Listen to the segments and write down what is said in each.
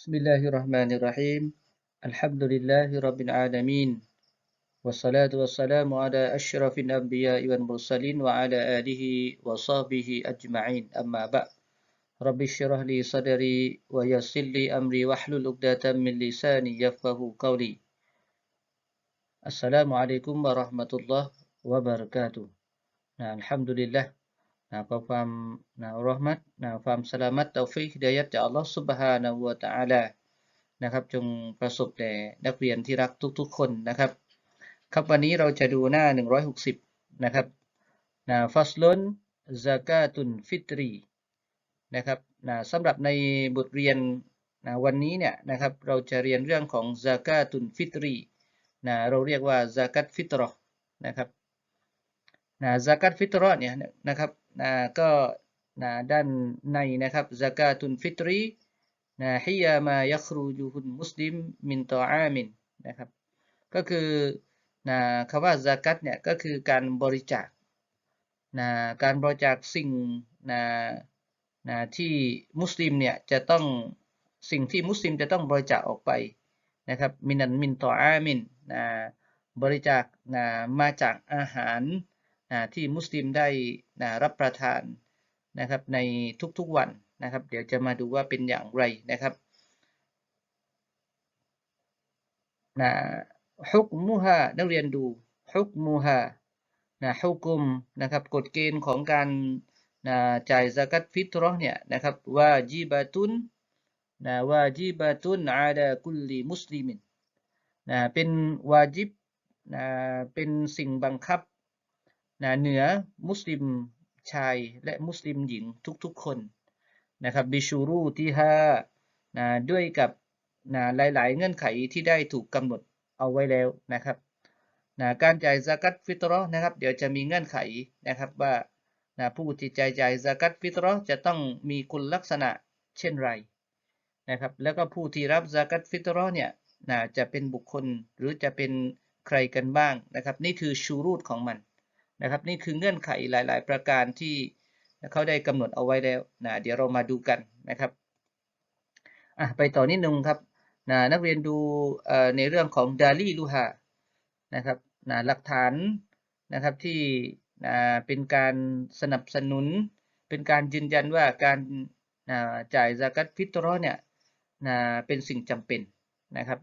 بسم الله الرحمن الرحيم الحمد لله رب العالمين والصلاة والسلام على أشرف الأنبياء والمرسلين وعلى آله وصحبه أجمعين أما بعد رب اشرح لي صدري ويسر لي أمري واحلل عقدة من لساني يفقه قولي السلام عليكم ورحمة الله وبركاته الحمد لله นะขอความนะรอห์มัตนะความสลามัตเตาฟิกฮิดายัดจากอัลลอฮฺซุบฮานะวะตะอาลานะครับ จงประสบแด่นักเรียนที่รักทุกๆคนนะครับ ครับวันนี้เราจะดูหน้า 160 นะครับนะฟัสลนซากาตุนฟิตรีนะครับนะสำหรับในบทเรียนนะวันนี้เนี่ยนะครับเราจะเรียนเรื่องของซากาตุนฟิตรีนะเราเรียกว่าซากัตฟิตรอนะครับนะซากัตฟิตรอเนี่ยนะครับ นะก็นะด้านในนะครับซากาตุนฟิตรีนะฮิยามายัครูจูฮุนมุสลิมมินตออามินนะครับ ก็คือนะคำว่าซากัตเนี่ยก็คือการบริจาคนะการบริจาคสิ่งนะนะที่มุสลิมเนี่ยจะต้องสิ่งที่มุสลิมจะต้องบริจาคออกไปนะครับมินันมินตออามินนะบริจาคนะมาจากอาหาร ที่มุสลิมได้นะรับประทานนะครับในทุกๆวันนะครับ เดี๋ยวจะมาดูว่าเป็นอย่างไรนะครับนะฮุกมุฮานักเรียนดูฮุกมุฮานะฮุกุมนะครับกฎเกณฑ์ของการนะจ่ายซากัตฟิตรอเนี่ยนะครับว่าจิบะตุนนะว่าจิบะตุนอาลากุลลิมุสลิมินนะเป็นวาจิบนะเป็นสิ่งบังคับ นะเหนือมุสลิมชายและมุสลิมหญิงทุกๆคนนะครับบิชูรูที่ห้านะด้วยกับนะหลาย ๆ เงื่อนไขที่ได้ถูกกำหนดเอาไว้แล้วนะครับนะการจ่ายซากัตฟิตรอนะครับ เดี๋ยวจะมีเงื่อนไขนะครับว่านะผู้ที่จ่ายจ่ายซากัตฟิตรอจะต้องมีคุณลักษณะเช่นไรนะครับแล้วก็ผู้ที่รับซากัตฟิตรอเนี่ยนะจะเป็นบุคคลหรือจะเป็นใครกันบ้างนะครับ นี่คือชูรูดของมัน นะครับนี่คือเงื่อนไขหลาย ๆ ประการที่เขาได้กำหนดเอาไว้แล้วนะเดี๋ยวเรามาดูกันนะครับอะไปต่อนิดนึงครับนะนักเรียนดูในเรื่องของดาลีลูฮานะครับนะหลักฐานนะครับที่นะเป็นการสนับสนุน เป็นการยืนยันว่าการนะจ่ายซากัตฟิตรอเนี่ยนะเป็นสิ่งจำเป็นนะครับ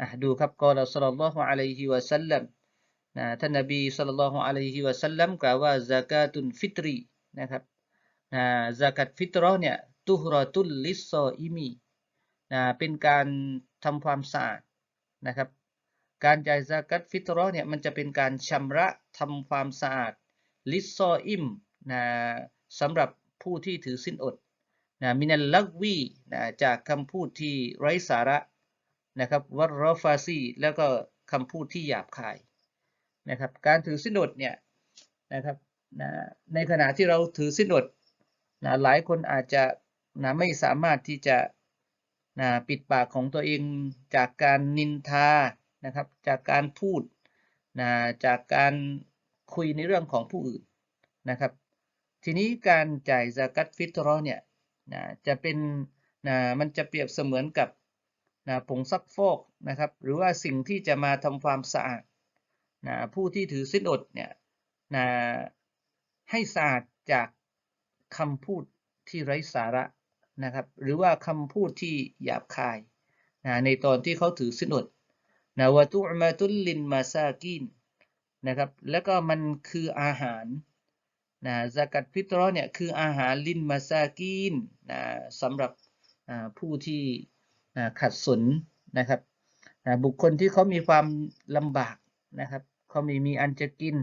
อะดูครับกอลสลลลลอฮุอะลัยฮิวะสัลลัม นะท่านนบีสัลลัลลอฮุอะลัยฮิวะสัลลัมกล่าวว่าซากาตุนฟิตรีนะครับนะซากัตฟิตรอเนี่ยตุฮรอตุลลิสซออิมีนะเป็นการทำความสะอาดนะครับการจ่ายซากัตฟิตรอเนี่ยมันจะเป็นการชำระทำความสะอาดลิสซออิมนะสำหรับผู้ที่ถือสินอดนะมินัลลักวีนะจากคำพูดที่ไร้สาระนะครับวัรรฟาซีแล้วก็คำพูดที่หยาบคาย นะครับ การถือสินอดเนี่ยนะครับนะในขณะที่เราถือสินอดนะหลายคนอาจจะนะไม่สามารถที่จะนะปิดปากของตัวเองจากการนินทานะครับ จากการพูดนะจากการคุยในเรื่องของผู้อื่นนะครับ ทีนี้การจ่ายซากัตฟิตรอเนี่ยนะจะเป็นนะมันจะเปรียบเสมือนกับนะผงซักฟอกนะครับ หรือว่าสิ่งที่จะมาทำความสะอาด นะผู้ที่ถือสินอดเนี่ยนะให้สะอาดจากคำพูดที่ไร้สาระนะครับหรือว่าคำพูดที่หยาบคายนะในตอนที่เขาถือสินอดนะวะตุมาตุลลินมาซากินนะครับแล้วก็มันคืออาหารนะซากัดฟิตรอเนี่ยคืออาหารลินมาซากินนะสำหรับผู้ที่ขัดสนนะครับบุคคลที่เขามีความลำบากนะครับ เขาไม่มีอันจะกิน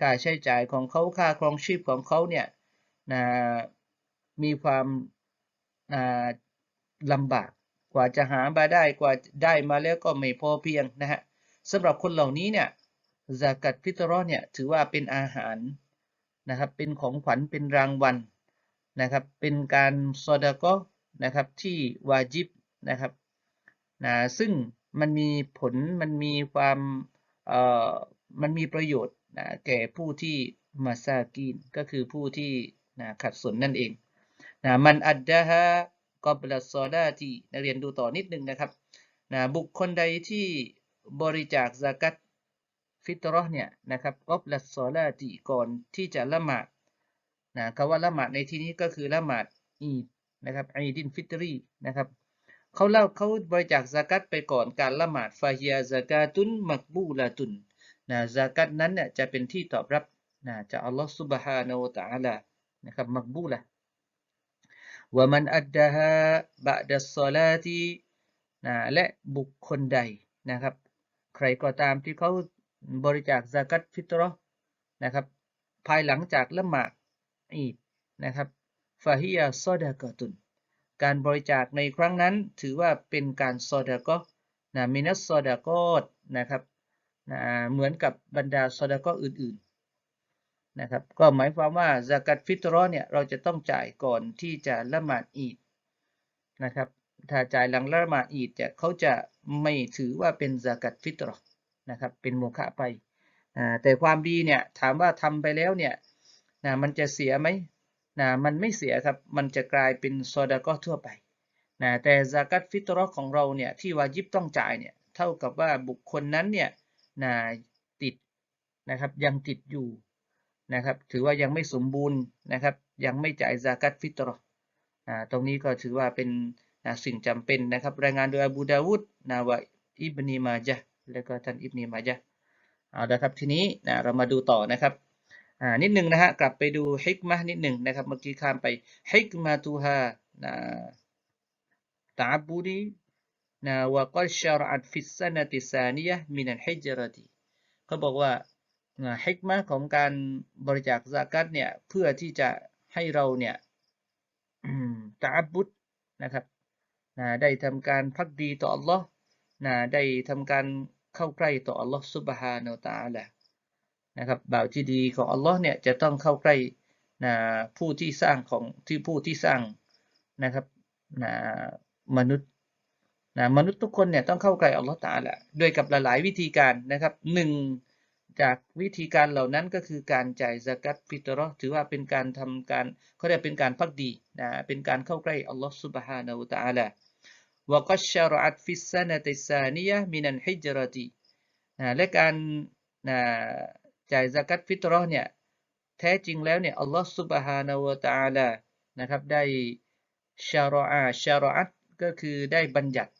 ค่าใช้จ่ายของเขาค่าครองชีพของเขาเนี่ยนะมีความลำบากกว่าจะหามาได้กว่าได้มาแล้วก็ไม่พอเพียงนะฮะสำหรับคนเหล่านี้เนี่ยซากัดฟิตรอเนี่ยถือว่าเป็นอาหารนะครับเป็นของขวัญเป็นรางวัลนะครับเป็นการซอดาก็นะครับที่วาจิบนะครับนะซึ่งมันมีผลมันมีความ มันมีประโยชน์นะแก่ผู้ที่มาซากีนก็คือผู้ที่นะขัดสนนั่นเองนะมันอัดดะฮะกอบลัสซอดาตีนักเรียนดูต่อนิดนึงนะครับนะบุคคลใดที่บริจาคซากัตฟิตรอเนี่ยนะครับกอบลัสซอดาตีก่อนที่จะละหมาดนะคำว่าละหมาดในที่นี้ก็คือละหมาดอีดนะครับอีดินฟิตรีนะครับ เขาเล่าเขาบริจาคซากัดไปก่อนการละหมาดฟาฮียซากาตุนมักบูลาตุนนะซากัดนั้นเนี่ยจะเป็นที่ตอบรับนะจะอัลลอฮฺซุบฮานาอูตะอาลานะครับมักบูละว่ามันอัดดาฮะบะดัสซาลาตีนะและบุคคลใดนะครับ ใครก็ตามที่เขาบริจาคซากัดฟิตรอนะครับ ภายหลังจากละหมาดอีดนะครับฟาฮิยาซอดากตุน การบริจาคในครั้งนั้นถือว่าเป็นการซอดากอนะมินัสซอดากอดนะครับนะเหมือนกับบรรดาซอดากออื่นๆนะครับก็หมายความว่าซากัตฟิตรอเนี่ยเราจะต้องจ่ายก่อนที่จะละหมาดอีดนะครับถ้าจ่ายหลังละหมาดอีดจะเขาจะไม่ถือว่าเป็นซากัตฟิตรอนะครับเป็นโมฆะไปอ่าแต่ความดีเนี่ยถามว่าทำไปแล้วเนี่ยนะมันจะเสียไหม นะมันไม่เสียครับ มันจะกลายเป็นซอดาก็ทั่วไปนะแต่ซากัตฟิตรอห์ของเราเนี่ยที่วาจิบต้องจ่ายเนี่ยเท่ากับว่าบุคคลนั้นเนี่ยนะติดนะครับยังติดอยู่นะครับถือว่ายังไม่สมบูรณ์นะครับยังไม่จ่ายซากัตฟิตรอห์อ่าตรงนี้ก็ถือว่าเป็นนะสิ่งจำเป็นนะครับรายงานโดยอบูดาวุดนะวะอิบนีมาจะห์แล้วก็ท่านอิบนีมาจะห์เอาละครับทีนี้นะเรามาดูต่อนะครับ อ่านิดหนึ่งนะฮะกลับไปดูฮิกมะห์นิดหนึ่งนะครับเมื่อกี้ข้ามไปฮิกมาตูฮานะตาบูดีนะวะกัลชรอัตฟิสนะติซานียะมินัลฮิจเรตีเขาบอกว่าฮิกมะของการบริจาคซากัตเนี่ยเพื่อที่จะให้เราเนี่ยตาบุดนะครับนะได้ทำการพักดีต่อ Allah นะได้ทำการเข้าใกล้ต่อ Allah Subhanahu wa Taala นะ นะครับบ่าวที่ดีของ Allah เนี่ยจะต้องเข้าใกล้นะผู้ที่สร้างของที่ผู้ที่สร้างนะครับนะมนุษย์นะมนุษย์ทุกคนเนี่ยต้องเข้าใกล้ Allah Taala ด้วยกับหลาย ๆ วิธีการนะครับหนึ่งจากวิธีการเหล่านั้นก็คือการจ่ายซากัตฟิตรอถือว่าเป็นการทำการเขาเรียกเป็นการพักดีนะเป็นการเข้าใกล้ Allah Subhanahu wa Taala วกัชรอัตฟิสซานะติซานียะมินันฮิจรตีและการนะ จ่ายซากัตฟิตรอเนี่ยแท้จริงแล้วเนี่ยอัลลอฮฺซุบฮานาวะตาลานะครับได้ชารออาชารออัตก็คือได้บัญญัติ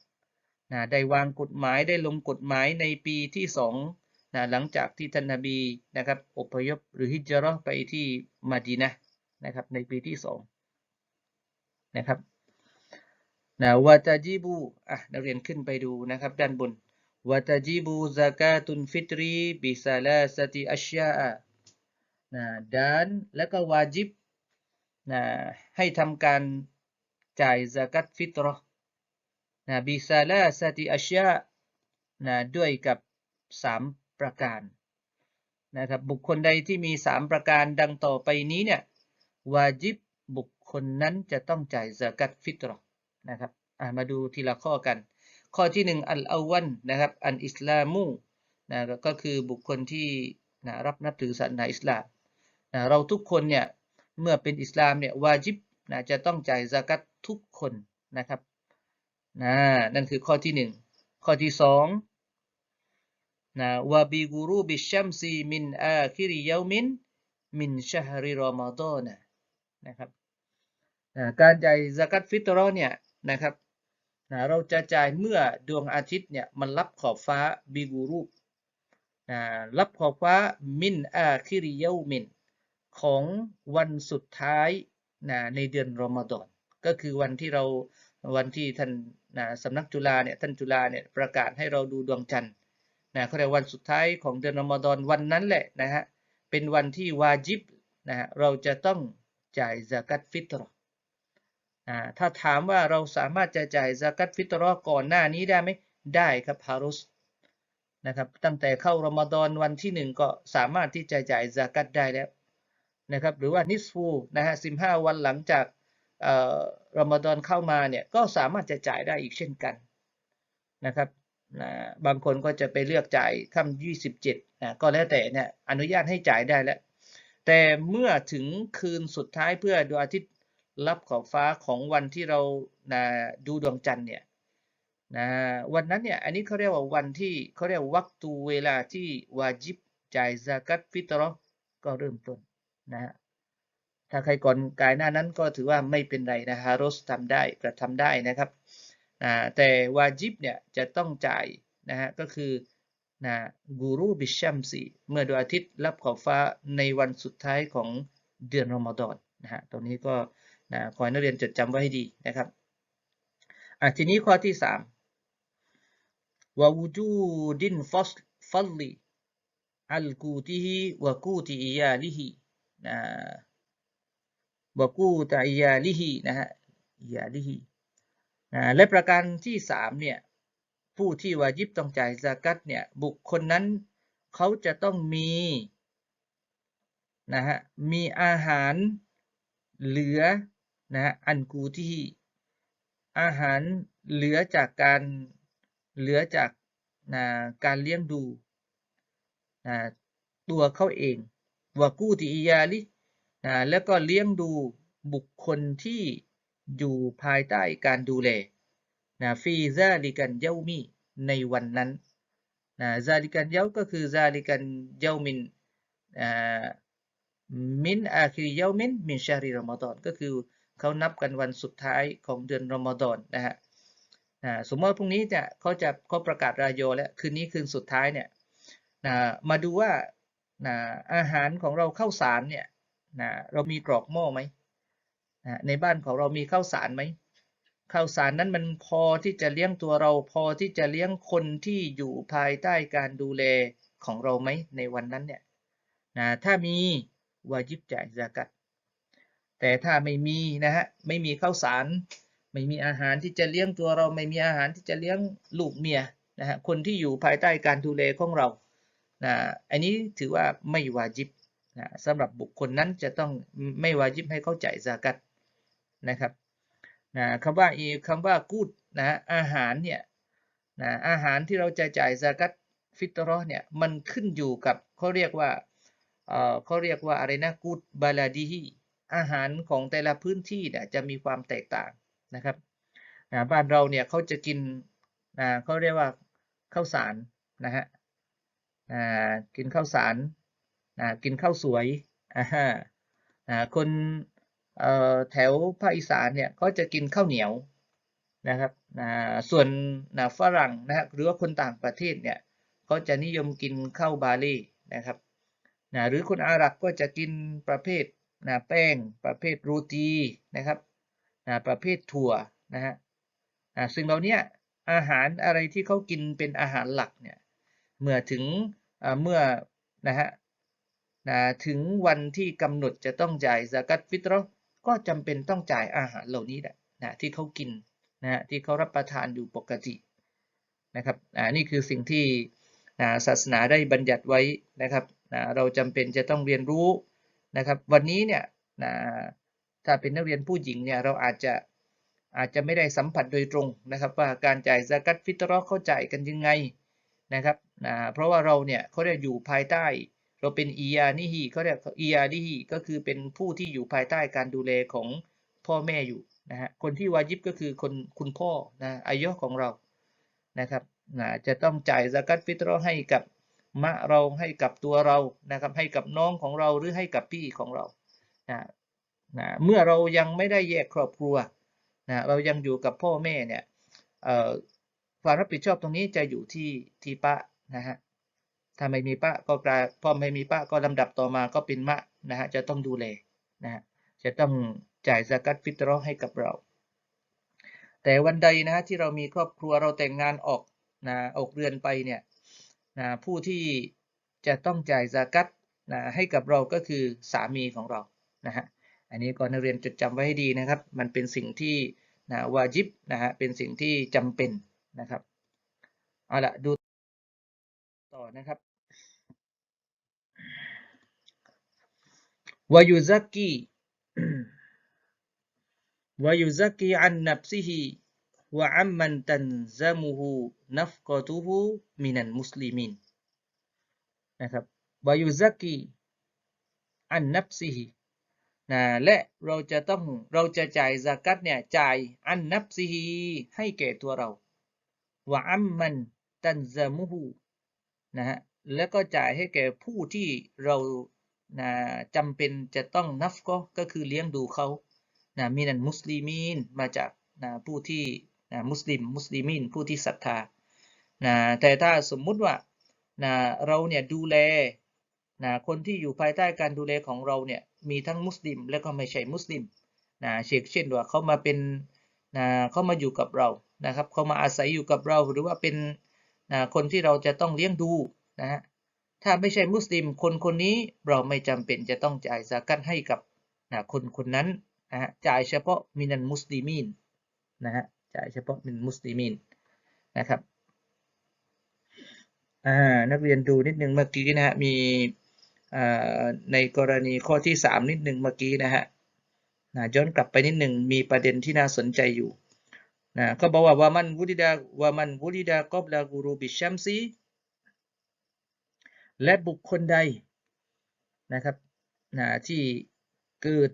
นะได้วางกฎหมายได้ลงกฎหมายในปีที่สองนะหลังจากที่ท่านนาบีนะครับอพยพหรือฮิจรอไปที่มาดีนะนะครับในปีที่สองนะครับนะวาตาจิบูอะนักเรียนขึ้นไปดูนะครับด้านบน วะตาจิบูซากาตุนฟิตรีบิซาลาสติอันะ dan แล้วก็วาจิบนะให้ทำการจ่ายซากัตฟิตรอนะบิซาลาสติอัชยานะด้วยกับสามประการนะครับบุคคลใดที่มีสามประการดังต่อไปนี้เนี่ยวาจิบบุคคลนั้นจะต้องจ่ายซากัตฟิตรอนะครับมาดูทีละข้อกัน ข้อที่หนึ่งอัลอาวันนะครับอันอิสลามูนะก็คือบุคคลที่นะรับนับถือศาสนาอิสลามนะเราทุกคนเนี่ยเมื่อเป็นอิสลามเนี่ยวาจิบนะจะต้องจ่ายซากัตทุกคนนะครับนะนั่นคือข้อที่หนึ่งข้อที่สองนะวะบิกูรูบิชัมซีมินอาคิริยามินมินชฮริรอมฎอนนะครับการจ่ายซากัตฟิตรอเนี่ยนะครับ นะเราจะจ่ายเมื่อดวงอาทิตย์เนี่ยมันรับขอบฟ้าบิกูรูปนะรับขอบฟ้ามินอาคิริยมินของวันสุดท้ายนะในเดือนรอมฎอนก็คือวันที่เราวันที่ท่านนะสำนักจุฬาเนี่ยท่านจุฬาเนี่ยประกาศให้เราดูดวงจันทร์นะเขาเรียกวันสุดท้ายของเดือนรอมฎอนวันนั้นแหละนะฮะเป็นวันที่วาจิบนะฮะเราจะต้องจ่ายซากัตฟิตร ถ้าถามว่าเราสามารถจะจ่ายซากัตฟิตรอก่อนหน้านี้ได้ไหมได้ครับฮารุสนะครับตั้งแต่เข้ารอมฎอนวันที่หนึ่งก็สามารถที่จะจ่ายซากัตได้แล้วนะครับหรือว่านิสฟูนะฮะสิบห้าวันหลังจากรอมฎอนเข้ามาเนี่ยก็สามารถจะจ่ายได้อีกเช่นกันนะครับนะบางคนก็จะไปเลือกจ่ายค่ำยี่สิบเจ็ดนะก็แล้วแต่เนี่ยอนุญาตให้จ่ายได้แล้วแต่เมื่อถึงคืนสุดท้ายเพื่อดวงอาทิตย์ รับขอบฟ้าของวันที่เรานะดูดวงจันทร์เนี่ยนะวันนั้นเนี่ยอันนี้เขาเรียกว่าวันที่เขาเรียกวักตูเวลาที่วาจิบจ่ายซากัตฟิตรอก็เริ่มต้นนะฮะถ้าใครก่อนกายหน้านั้นก็ถือว่าไม่เป็นไรนะฮารสทำได้กระทำได้นะครับนะแต่วาจิบเนี่ยจะต้องจ่ายนะฮะก็คือนะกูรูบิชชัมซีเมื่อดวงอาทิตย์รับขอบฟ้าในวันสุดท้ายของเดือนรอมฎอนนะฮะตรงนี้ก็ นะขอให้นักเรียนจดจำไว้ให้ดีนะครับอะทีนี้ข้อที่สามวาวูจูดินฟัสฟัลลีอัลกูติฮิวะกูติอิยาลิฮินะวะกูติอิยาลิฮินะฮะอิยาลิฮินะและประการที่สามเนี่ยผู้ที่วาจิบต้องจ่ายซากัตเนี่ยบุคคลนั้นเขาจะต้องมีนะฮะมีอาหารเหลือ นะอันกูที่อาหารเหลือจากการเหลือจากนะการเลี้ยงดูนะตัวเขาเองวากู้ติยาลินะแล้วก็เลี้ยงดูบุคคลที่อยู่ภายใต้การดูแลนะฟีซาลิกันเยามีในวันนั้นนะซาลิกันเยาก็คือซาลิกันเยามินอ่ามินอาคิริเยามินมินชารีรอมฎอนก็คือ เขานับกันวันสุดท้ายของเดือนรอมฎอนนะฮะสมมติว่าพรุ่งนี้เนี่ยเขาจะเขาประกาศรายโยแล้วคืนนี้คืนสุดท้ายเนี่ยนะมาดูว่านะอาหารของเราข้าวสารเนี่ยนะเรามีกรอกหม้อไหมนะในบ้านของเรามีข้าวสารไหมข้าวสารนั้นมันพอที่จะเลี้ยงตัวเราพอที่จะเลี้ยงคนที่อยู่ภายใต้การดูแลของเราไหมในวันนั้นเนี่ยนะถ้ามีวาจิบจ่ายซากัต แต่ถ้าไม่มีนะฮะไม่มีข้าวสาร ไม่มีอาหารที่จะเลี้ยงตัวเราไม่มีอาหารที่จะเลี้ยงลูกเมียนะฮะคนที่อยู่ภายใต้การดูแลของเรานะอันนี้ถือว่าไม่วาจิบนะสำหรับบุคคลนั้นจะต้องไม่วาจิบให้เขาจ่ายซากัตนะครับนะคำว่าอีคำว่ากูดนะอาหารเนี่ยนะอาหารที่เราจะจ่ายซากัตฟิตรอเนี่ยมันขึ้นอยู่กับเขาเรียกว่าเออเขาเรียกว่าอะไรนะกูดบาลาดีฮี อาหารของแต่ละพื้นที่เนี่ยจะมีความแตกต่างนะครับนะบ้านเราเนี่ยเขาจะกินนะเขาเรียกว่าข้าวสารนะฮะกินข้าวสารนะกินข้าวสวยนะคนแถวภาคอีสานเนี่ยก็จะกินข้าวเหนียวนะครับนะส่วนนะฝรั่งนะฮะหรือว่าคนต่างประเทศเนี่ยเขาจะนิยมกินข้าวบาเล่นะครับนะหรือคนอาหรับก็จะกินประเภท นะแป้งประเภทโรตีนะครับนะประเภทถั่วนะฮะนะซึ่งเราเนี้ยอาหารอะไรที่เขากินเป็นอาหารหลักเนี่ยเมื่อถึงเมื่อนะฮะนะถึงวันที่กำหนดจะต้องจ่ายซากัตฟิตรก็จำเป็นต้องจ่ายอาหารเหล่านี้แหละนะที่เขากินนะฮะที่เขารับประทานอยู่ปกตินะครับอ่านี่คือสิ่งที่นะศาสนาได้บัญญัติไว้นะครับนะเราจำเป็นจะต้องเรียนรู้ นะครับ วันนี้เนี่ยนะถ้าเป็นนักเรียนผู้หญิงเนี่ยเราอาจจะอาจจะไม่ได้สัมผัสโดยตรงนะครับว่าการจ่ายซากัตฟิตรอเขาจ่ายกันยังไงนะครับนะเพราะว่าเราเนี่ยเขาเรียกอยู่ภายใต้ เราเป็นเอียนิฮีเขาเรียกอียนิฮีก็คือเป็นผู้ที่อยู่ภายใต้การดูแลของพ่อแม่อยู่นะฮะคนที่วาจิบก็คือคนคุณพ่อนะอายะของเรานะครับนะจะต้องจ่ายซากัตฟิตรอให้กับ มะเราให้กับตัวเรานะครับให้กับน้องของเราหรือให้กับพี่ของเรานะนะเมื่อเรายังไม่ได้แยกครอบครัวนะเรายังอยู่กับพ่อแม่เนี่ยความรับผิดชอบตรงนี้จะอยู่ที่ที่ป้านะฮะถ้าไม่มีป้าก็กลายพอไม่มีป้าก็ลำดับต่อมาก็เป็นมะนะฮะจะต้องดูแลนะฮะจะต้องจ่ายสกัดฟิตรอให้กับเรา แต่วันใดนะฮะที่เรามีครอบครัวเราแต่งงานออกนะออกเรือนไปเนี่ย นะผู้ที่จะต้องจ่ายสกัดนะให้กับเราก็คือสามีของเรานะฮะอันนี้ก็นักเรียนจดจำไว้ให้ดีนะครับ มันเป็นสิ่งที่นะวาจิบนะฮะเป็นสิ่งที่จำเป็นนะครับเอาละดูต่อนะครับวายุซักกีวายุซักกีอันนับซิฮีวะอัมมันตันซามุฮู นัฟกอตุฮูมินันมุสลิมินนะครับวายุซักกีอันนับซิฮีนะและเราจะต้องเราจะจ่ายซากัตเนี่ยจ่ายอันนับซีฮีให้แก่ตัวเราวะอัมมันตันซามุฮูนะฮะแล้วก็จ่ายให้แก่ผู้ที่เรานะจำเป็นจะต้องนัฟก็ก็คือเลี้ยงดูเขานะมีนันมุสลิมีนมาจากนะผู้ที่นะมุสลิมมุสลิมีนผู้ที่ศรัทธา นะแต่ถ้าสมมุติว่านะเราเนี่ยดูแลนะคนที่อยู่ภายใต้การดูแลของเราเนี่ยมีทั้งมุสลิมและก็ไม่ใช่มุสลิมนะเช่นเช่นว่าเขามาเป็นนะเขามาอยู่กับเรานะครับเขามาอาศัยอยู่กับเราหรือว่าเป็นนะคนที่เราจะต้องเลี้ยงดูนะฮะถ้าไม่ใช่มุสลิมคนคนนี้เราไม่จำเป็นจะต้องจ่ายซากัตให้กับนะคนคนนั้นนะฮะจ่ายเฉพาะมินันมุสลิมีนนะฮะจ่ายเฉพาะมินมุสลิมีนนะครับ นักเรียนดูนิดนึงเมื่อกี้นะฮะมีในกรณีข้อที่สามนิดนึงเมื่อกี้นะฮะนะย้อนกลับไปนิดหนึ่งมีประเด็นที่น่าสนใจอยู่นะก็บอกว่าวามันวุลิดาวามันวุลิดากอบลากูรูบิชัมซีและบุคคลใดนะครับนะที่เกิด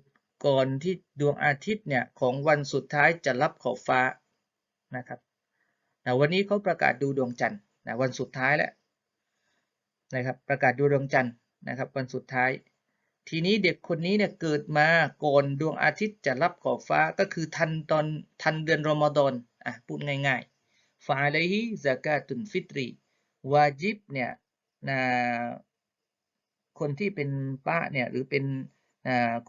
ก่อนที่ดวงอาทิตย์เนี่ยของวันสุดท้ายจะรับขอบฟ้านะครับนะวันนี้เขาประกาศดูดวงจันทร์นะวันสุดท้ายแล้ว นะครับประกาศดูดวงจันทร์นะครับวันสุดท้าย ทีนี้เด็กคนนี้เนี่ยเกิดมาก่อนดวงอาทิตย์จะรับขอบฟ้าก็คือทันตอนทันเดือนรอมฎอนอะพูดง่ายๆฟาอะลัยฮิซากาตุนฟิตรีวาจิบเนี่ยนะคนที่เป็นป้าเนี่ยหรือเป็น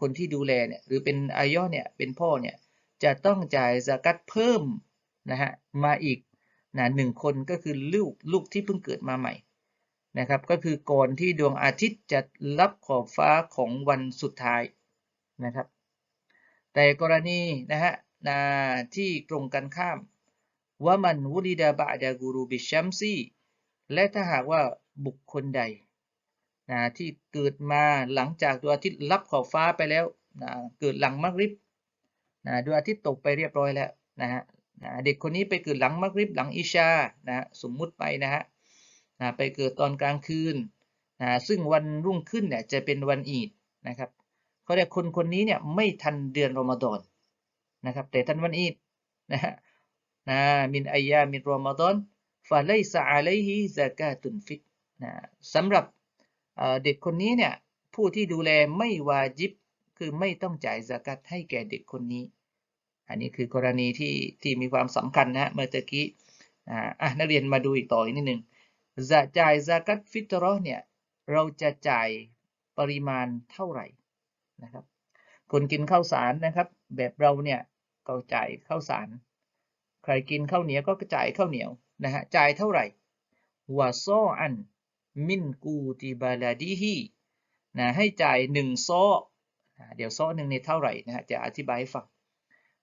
คนที่ดูแลเนี่ยหรือเป็นอายอเนี่ยเป็นพ่อเนี่ยจะต้องจ่ายสกัดเพิ่มนะฮะมาอีกนะหนึ่งคนก็คือลูกลูกที่เพิ่งเกิดมาใหม่ นะครับก็คือก่อนที่ดวงอาทิตย์จะรับขอบฟ้าของวันสุดท้ายนะครับ แต่กรณีนะฮะนะที่ตรงกันข้ามว่ามันวุลิดาบะดากูรูบิชัมซีและถ้าหากว่าบุคคลใดนะที่เกิดมาหลังจากดวงอาทิตย์รับขอบฟ้าไปแล้วนะเกิดหลังมักริบนะดวงอาทิตย์ตกไปเรียบร้อยแล้วนะฮะนะเด็กคนนี้ไปเกิดหลังมักริบหลังอิชานะสมมุติไปนะฮะ นะไปเกิดตอนกลางคืนนะซึ่งวันรุ่งขึ้นเนี่ยจะเป็นวันอีดนะครับเขาเรียกคนคนนี้เนี่ยไม่ทันเดือนรอมฎอนนะครับแต่ทันวันอีดนะฮะนะมินอายามินรอมฎอนฟาไลซาอะลัยฮิซากาตุนฟิตนะสำหรับเด็กคนนี้เนี่ยผู้ที่ดูแลไม่วาจิบคือไม่ต้องจ่ายสกัดให้แก่เด็กคนนี้ อันนี้คือกรณีที่ที่มีความสำคัญนะเมื่อตะกี้อ่านักเรียนมาดูอีกต่ออีกนิดหนึ่ง จะจ่ายสกัดฟิตรอเนี่ย เราจะจ่ายปริมาณเท่าไหร่นะครับ คนกินข้าวสารนะครับ แบบเราเนี่ยก็จ่ายข้าวสาร ใครกินข้าวเหนียวก็จ่ายข้าวเหนียวนะฮะจ่ายเท่าไหร่วาซออันมินกูติบาลาดีฮีนะให้จ่ายหนึ่งโซเดี๋ยวโซหนึ่งในเท่าไหร่นะฮะจะอธิบายให้ฟัง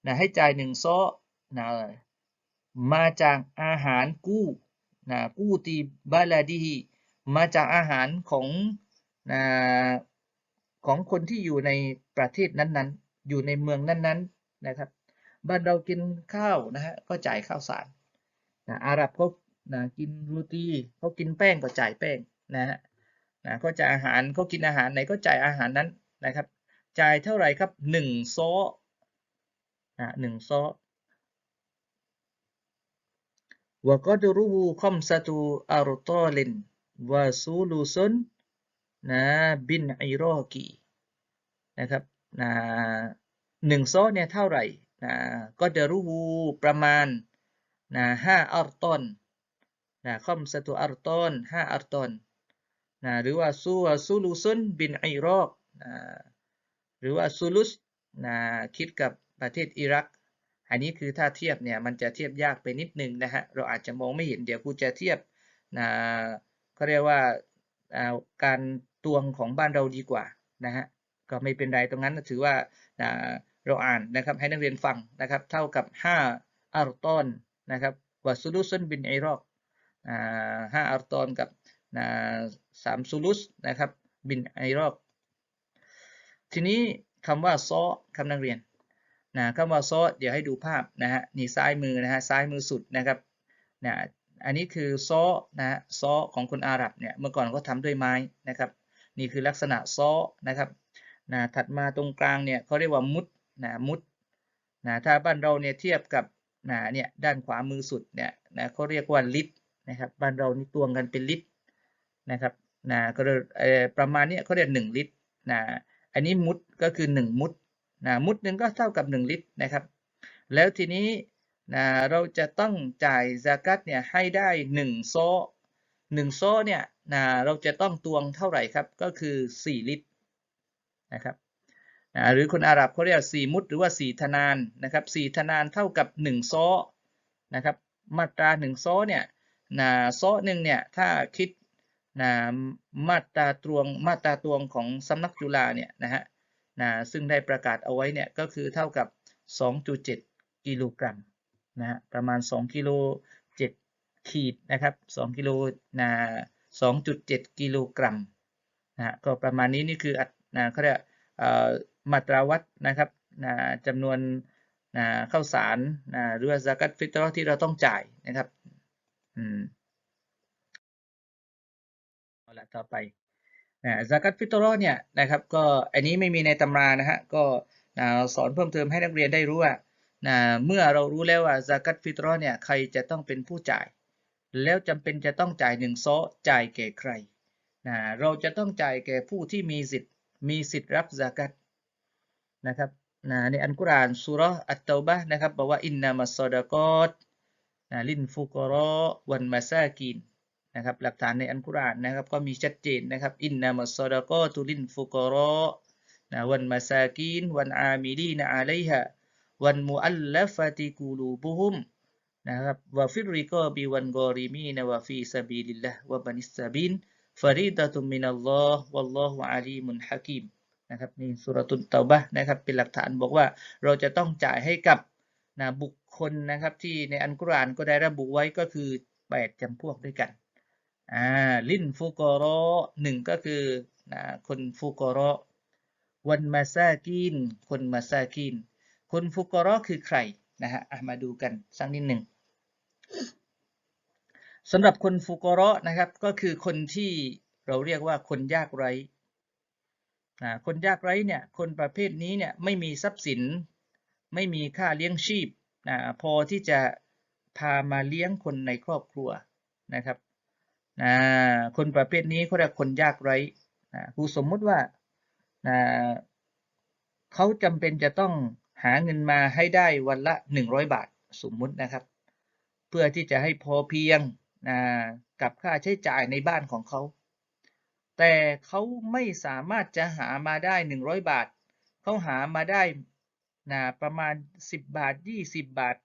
นะให้จ่ายหนึ่งโซนะมาจากอาหารกู้ นะกู้ตีบาลาดีมาจากอาหารของนะของคนที่อยู่ในประเทศนั้นๆ อยู่ในเมืองนั้นๆนะครับบ้านเรากินข้าวนะฮะก็จ่ายข้าวสารนะอาหรับเขานะกินโรตีเขากินแป้งก็จ่ายแป้งนะฮะนะเขาจ่ายอาหารเขากินอาหารไหนก็จ่ายอาหารนั้นนะครับ จ่ายเท่าไหร่ครับหนึ่งโซนะหนึ่งโซว ก็ดรูฮูคอมซาตูอารตอลินวาซูลูซนนะบินอิรอกีนะครับนะหนึ่งโซเนี่ยเท่าไหร่นะก็ดรูฮูประมาณนะห้าอัลตอนนะคอมสตุอัลตอนห้าอัลตอนนะหรือว่าซูซูลูซุนบินอิรอกนะหรือว่าซูลุสนะคิดกับประเทศอิรัก อันนี้คือถ้าเทียบเนี่ยมันจะเทียบยากไปนิดนึงนะฮะเราอาจจะมองไม่เห็นเดี๋ยวครูจะเทียบนะเขาเรียกว่าการตวงของบ้านเราดีกว่านะฮะก็ไม่เป็นไรตรงนั้นถือว่าเราอ่านนะครับให้นักเรียนฟังนะครับ เท่ากับ 5อัลตอนนะครับว่าซูลุซันบินไอรอกห้าอัลตอนกับสามซูลุสนะครับบินไอรอกทีนี้คำว่าซอคำนักเรียน นะคำว่าซอเดี๋ยวให้ดูภาพนะฮะนี่ซ้ายมือนะฮะซ้ายมือสุดนะครับนะอันนี้คือซอนะฮะซอของคนอาหรับเนี่ยเมื่อก่อนเขาทาด้วยไม้นะครับ นี่คือลักษณะซอนะครับนะถัดมาตรงกลางเนี่ยเขาเรียกว่ามุดนะมุดนะถ้าบ้านเราเนี่ยเทียบกับนะเนี่ยด้านขวามือสุดเนี่ยนะเขาเรียกว่าลิตรนะครับบ้านเรานี่ตวงกันเป็นลิตรนะครับนะก็ประมาณเนี้ยเขาเรียกหนึ่งลิตรนะอันนี้มุดก็คือหนึ่งมุด นะมุดหนึ่งก็เท่ากับหนึ่งลิตรนะครับ แล้วทีนี้นะเราจะต้องจ่ายซากัตเนี่ยให้ได้หนึ่งโซหนึ่งโซเนี่ยนะเราจะต้องตวงเท่าไหร่ครับ ก็คือสี่ลิตรนะครับนะหรือคนอาหรับเขาเรียกสี่มุดหรือว่าสี่ธนานนะครับสี่ธนานเท่ากับหนึ่งโซนะครับ มาตราหนึ่งโซเนี่ยนะโซหนึ่งเนี่ยถ้าคิดนะมาตราตวงมาตราตวงของสำนักจุฬาเนี่ยนะฮะ นะซึ่งได้ประกาศเอาไว้เนี่ยก็คือเท่ากับ 2.7 กิโลกรัมนะฮะประมาณ 2 กิโล7ขีดนะครับ2กิโลนะ2.7 กิโลกรัมนะฮะก็ประมาณนี้นี่คืออัตนะเขาเรียกอ่อมาตราวัดนะครับนะจำนวนนะข้าวสารนะหรือว่าซากัตฟิตรอที่เราต้องจ่ายนะครับอืมเอาละต่อไป ซากัตฟิตรอเนี่ยนะครับก็อันนี้ไม่มีในตำรานะฮะก็นะสอนเพิ่มเติมให้นักเรียนได้รู้ว่านะเมื่อเรารู้แล้วว่าซากัตฟิตรอเนี่ยใครจะต้องเป็นผู้จ่าย แล้วจำเป็นจะต้องจ่ายหนึ่งโซจ่ายแก่ใครนะเราจะต้องจ่ายแก่ผู้ที่มีสิทธิ์มีสิทธิ์รับซากัตนะครับนะในอันกุรอานสุรอัตตาบะนะครับบอกว่าอินนามัสซอดะกอตลินฟุกรอวันมาซากิน นะครับหลักฐานในอันกุรอานนะครับก็มีชัดเจนนะครับอินนามัสซอดะกอตุลินฟุกรอนะวันมาซากินวันอามิลีนอะลัยฮะวันมุอัลลัฟติกูลูบุฮุมนะครับวะฟิริกอบิวันกอริมีนวะฟีซาบิลิลลาห์วะบันิสซาบินฟาริดะตุมินัลลอฮ์วัลลอฮุอาลีมุนฮะกีมนะครับนี่สุรตุนเตาบะนะครับเป็นหลักฐานบอกว่าเราจะต้องจ่ายให้กับนะบุคคลนะครับที่ในอันกุรอานก็ได้ระบุไว้ก็คือ 8จำพวกด้วยกัน อ่าลินฟุกอรอหนึ่งก็คือนะคนฟุกอรอวันมาซากีนคนมาซากีนคนฟุกอรอคือใครนะฮะมาดูกันสักนิดหนึ่งสำหรับคนฟุกอรนะครับก็คือคนที่เราเรียกว่าคนยากไร้นะคนยากไร้เนี่ยคนประเภทนี้เนี่ยไม่มีทรัพย์สิน ไม่มีค่าเลี้ยงชีพนะพอที่จะพามาเลี้ยงคนในครอบครัวนะครับ นะคนประเภทนี้เขาเรียกคนยากไร้นะครูสมมุติว่านะเขาจำเป็นจะต้องหาเงินมาให้ได้วันละ 100 บาทสมมุตินะครับ เพื่อที่จะให้พอเพียงนะกับค่าใช้จ่ายในบ้านของเขา แต่เขาไม่สามารถจะหามาได้ 100 บาท เขาหามาได้นะประมาณ 10 บาท 20 บาท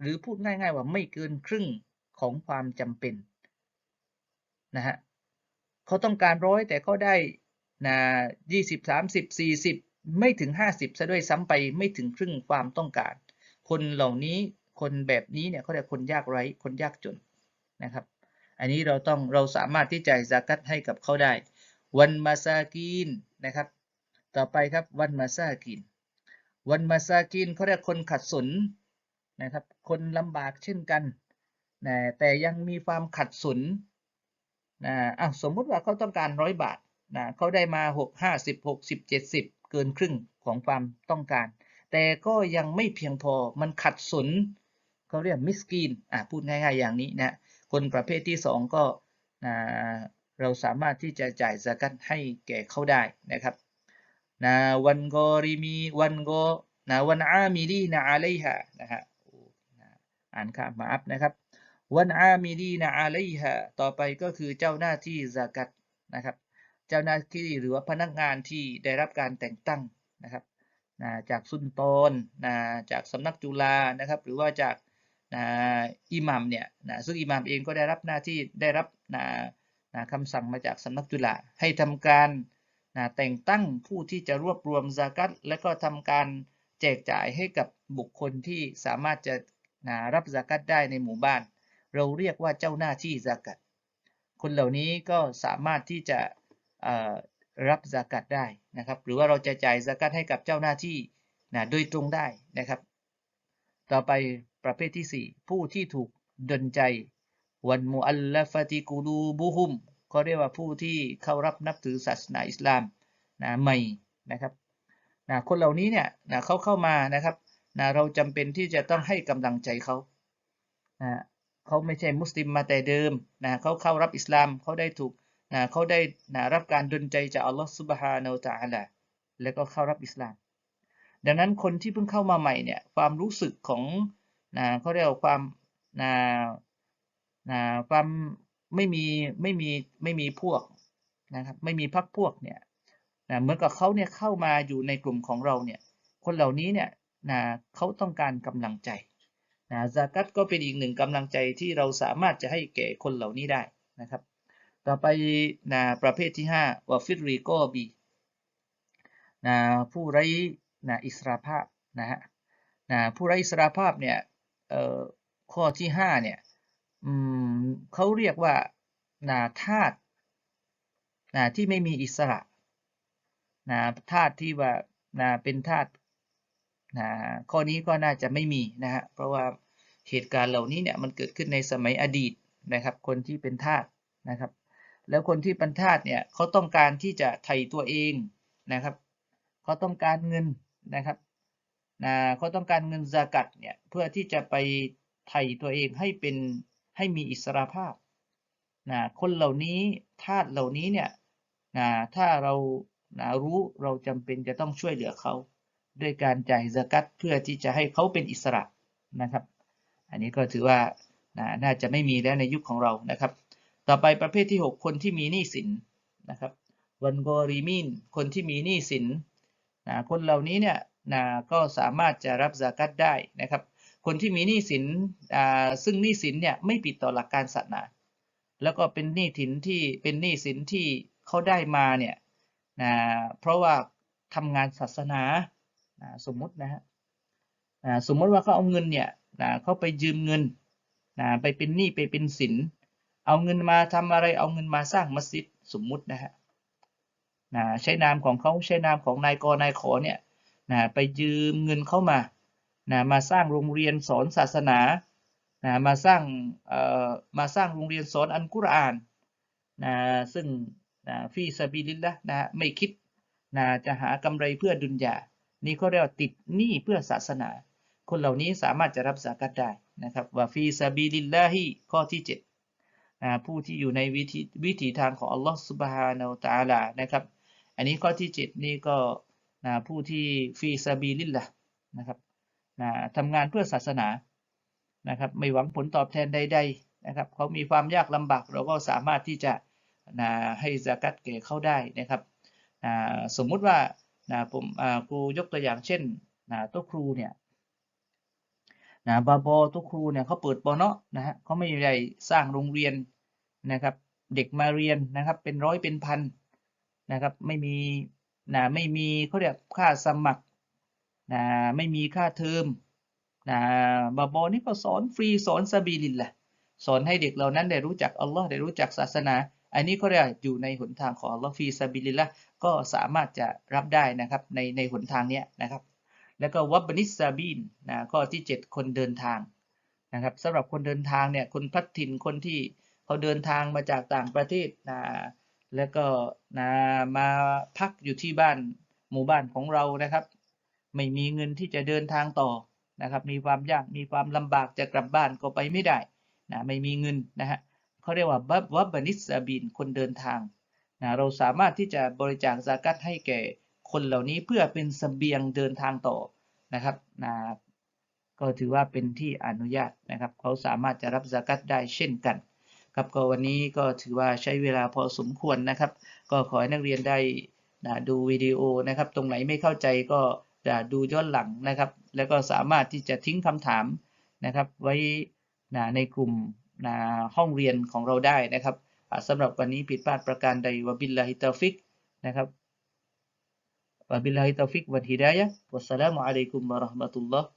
หรือพูดง่ายๆว่าไม่เกินครึ่งของความจำเป็น นะฮะเขาต้องการร้อยแต่เขาได้นะ20 30 40ไม่ถึง50ซะด้วยซ้ำไปไม่ถึงครึ่งความต้องการ คนเหล่านี้คนแบบนี้เนี่ยเขาเรียกคนยากไร้คนยากจนนะครับ อันนี้เราต้องเราสามารถที่จะซากัตให้กับเขาได้ วันมาซากีนนะครับ ต่อไปครับวันมาซากีน วันมาซากีนเขาเรียกคนขัดสนนะครับ คนลำบากเช่นกันแต่ยังมีความขัดสน นะอ้าวสมมุติว่าเขาต้องการร้อยบาทนะเขาได้มา6 50 60 70เกินครึ่งของความต้องการ แต่ก็ยังไม่เพียงพอมันขัดสนเขาเรียกมิสกีนอะพูดง่ายๆอย่างนี้นะคนประเภทที่2ก็นะเราสามารถที่จะจ่ายสกัดให้แก่เขาได้นะครับนะวันกอริมีวันกอนะวันอามิลีนะอาลัยฮะนะฮะอ่านข้ามมาอัพนะครับ วันอามิลีนะอาลัยฮะต่อไปก็คือเจ้าหน้าที่สกัดนะครับ เจ้าหน้าที่หรือว่าพนักงานที่ได้รับการแต่งตั้งนะครับนะจากสุนตนนะจากสำนักจุฬานะครับ หรือว่าจากนะอิหมัมเนี่ยนะซึ่งอิหมัมเองก็ได้รับหน้าที่ได้รับนะนะคำสั่งมาจากสำนักจุฬาให้ทำการนะแต่งตั้งผู้ที่จะรวบรวมซากัตและก็ทำการแจกจ่ายให้กับบุคคลที่สามารถจะนะรับซากัตได้ในหมู่บ้าน เราเรียกว่าเจ้าหน้าที่ซากัตคนเหล่านี้ก็สามารถที่จะรับซากัตได้นะครับ หรือว่าเราจะจ่ายซากัตให้กับเจ้าหน้าที่นะโดยตรงได้นะครับ ต่อไปประเภทที่ 4 ผู้ที่ถูกดลใจวันมุอัลลฟติกูลูบุฮุมเขาเรียกว่าผู้ที่เข้ารับนับถือศาสนาอิสลามนะใหม่นะครับนะคนเหล่านี้เนี่ยนะเขาเข้ามานะครับนะเราจำเป็นที่จะต้องให้กำลังใจเขานะ เขาไม่ใช่มุสลิมมาแต่เดิมนะเขาเข้ารับอิสลามเขาได้ถูกนะเขาได้นะรับการดลใจจากอัลลอฮฺซุบฮานาอัลตะอาลาแล้วก็เข้ารับอิสลาม ดังนั้นคนที่เพิ่งเข้ามาใหม่เนี่ยความรู้สึกของนะเขาเรียกว่าความนะนะความไม่มีไม่มีไม่มีพวกนะครับไม่มีพักพวกเนี่ยนะเหมือนกับเขาเนี่ยเข้ามาอยู่ในกลุ่มของเราเนี่ยคนเหล่านี้เนี่ยนะเขาต้องการกำลังใจ นะซากัตก็เป็นอีกหนึ่งกำลังใจที่เราสามารถจะให้แก่คนเหล่านี้ได้นะครับ ต่อไปนะประเภทที่5วาฟิริโกบีนะผู้ไร้นะอิสระภาพนะฮะนะผู้ไร้อิสระภาพเนี่ยเอ่อข้อที่5เนี่ยอืมเขาเรียกว่านะธาตุนะที่ไม่มีอิสระนะธาตุที่ว่านะเป็นธาตุ นะข้อนี้ก็น่าจะไม่มีนะฮะเพราะว่าเหตุการณ์เหล่านี้เนี่ยมันเกิดขึ้นในสมัยอดีตนะครับคนที่เป็นทาสนะครับ แล้วคนที่เป็นทาสเนี่ยเขาต้องการที่จะไถ่ตัวเองนะครับเขาต้องการเงินนะครับนะเขาต้องการเงินซากัดเนี่ยเพื่อที่จะไปไถ่ตัวเองให้เป็นให้มีอิสระภาพนะคนเหล่านี้ทาสเหล่านี้เนี่ยนะถ้าเรานะรู้เราจำเป็นจะต้องช่วยเหลือเขา ด้วยการจ่ายซกัดเพื่อที่จะให้เขาเป็นอิสระนะครับ อันนี้ก็ถือว่าน,น่าจะไม่มีแล้วในยุคของเรานะครับ ต่อไปประเภทที่ 6 คนที่มีหนี้สินนะครับวันโกรีมินคนที่มีหนี้สินนะคนเหล่านี้เนี่ยนะก็สามารถจะรับซากัดได้นะครับ คนที่มีหนี้สินอ่าซึ่งหนี้สินเนี่ยไม่ผิดต่อหลักการศาสนา แล้วก็เป็นหนี้สินที่เป็นหนี้สินที่เขาได้มาเนี่ยนะเพราะว่าทำงานศาสนา สมมตินะฮะสมมติว่าเขาเอาเงินเนี่ยเขาไปยืมเงินไปเป็นหนี้ไปเป็นสิน เอาเงินมาทำอะไรเอาเงินมาสร้างมัสยิดสมมุตินะฮะใช้นามของเขาใช้นามของนายกนายขอเนี่ยไปยืมเงินเข้ามามาสร้างโรงเรียนสอนศาสนามาสร้างมาสร้างโรงเรียนสอนอัลกุรอานนะซึ่งนะฟีซาบิลิลละนะไม่คิดนะจะหากำไรเพื่อดุนยา นี่เขาเรียกว่าติดหนี้เพื่อศาสนา คนเหล่านี้สามารถจะรับสากัดได้นะครับว่าฟีซาบิลิลลาฮิข้อที่7ผู้ที่อยู่ในวิธีวิถีทางของอัลลอฮฺสุบฮานาอัลตาลานะครับ อันนี้ข้อที่ 7 นี่ก็ผู้ที่ฟีซาบิลิลละนะครับทำงานเพื่อศาสนานะครับไม่หวังผลตอบแทนใดๆนะครับเขามีความยากลำบากเราก็สามารถที่จะนะให้ซากัดแก่เขาได้นะครับสมมุติว่า นะผมครูยกตัวอย่างเช่นนะตัวครูเนี่ยนะบาบอตัวครูเนี่ยเขาเปิดปอเนาะนะฮะเขาไม่ได้สร้างโรงเรียนนะครับเด็กมาเรียนนะครับเป็นร้อยเป็นพันนะครับไม่มีนะไม่มีเขาเรียกค่าสมัครนะไม่มีค่าเทอมนะบาบอนี่ก็สอนฟรีสอนซาบีลินแหละสอนให้เด็กเหล่านั้นได้รู้จักอัลลอฮ์ได้รู้จักศาสนา อันนี้ก็เรียกอยู่ในหนทางของอัลลอฮ์ฟีซาบิลิลละ ก็สามารถจะรับได้นะครับในในหนทางนี้นะครับ แล้วก็วับบนิสซาบินนะข้อที่ 7 คนเดินทางนะครับสำหรับคนเดินทางเนี่ยคนพัดถิ่นคนที่เขาเดินทางมาจากต่างประเทศนะแล้วก็นะมาพักอยู่ที่บ้านหมู่บ้านของเรานะครับ ไม่มีเงินที่จะเดินทางต่อนะครับ มีความยากมีความลำบากจะกลับบ้านก็ไปไม่ได้นะไม่มีเงินนะฮะเขาเรียกว่าบับวับบนิสซาบินคนเดินทาง นะเราสามารถที่จะบริจาคซากัตให้แก่คนเหล่านี้เพื่อเป็นสเสบียงเดินทางต่อนะครับนะก็ถือว่าเป็นที่อนุญาตนะครับ เขาสามารถจะรับซากัตได้เช่นกันครับก็วันนี้ก็ถือว่าใช้เวลาพอสมควรนะครับ ก็ขอให้นักเรียนได้นะดูวิดีโอนะครับ ตรงไหนไม่เข้าใจก็จะดูย้อนหลังนะครับ แล้วก็สามารถที่จะทิ้งคำถามนะครับ ไว้นะในกลุ่มนะห้องเรียนของเราได้นะครับ สำหรับวันนี้ผิดพลาดประการใดวะบิลลาฮิตาฟิกนะครับวะบิลลาฮิตาฟิกวันฮิดายะวัสสลามุอะลัยกุมวะราะห์มะตุลลอฮ์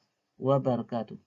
วะบะเราะกาตุฮ์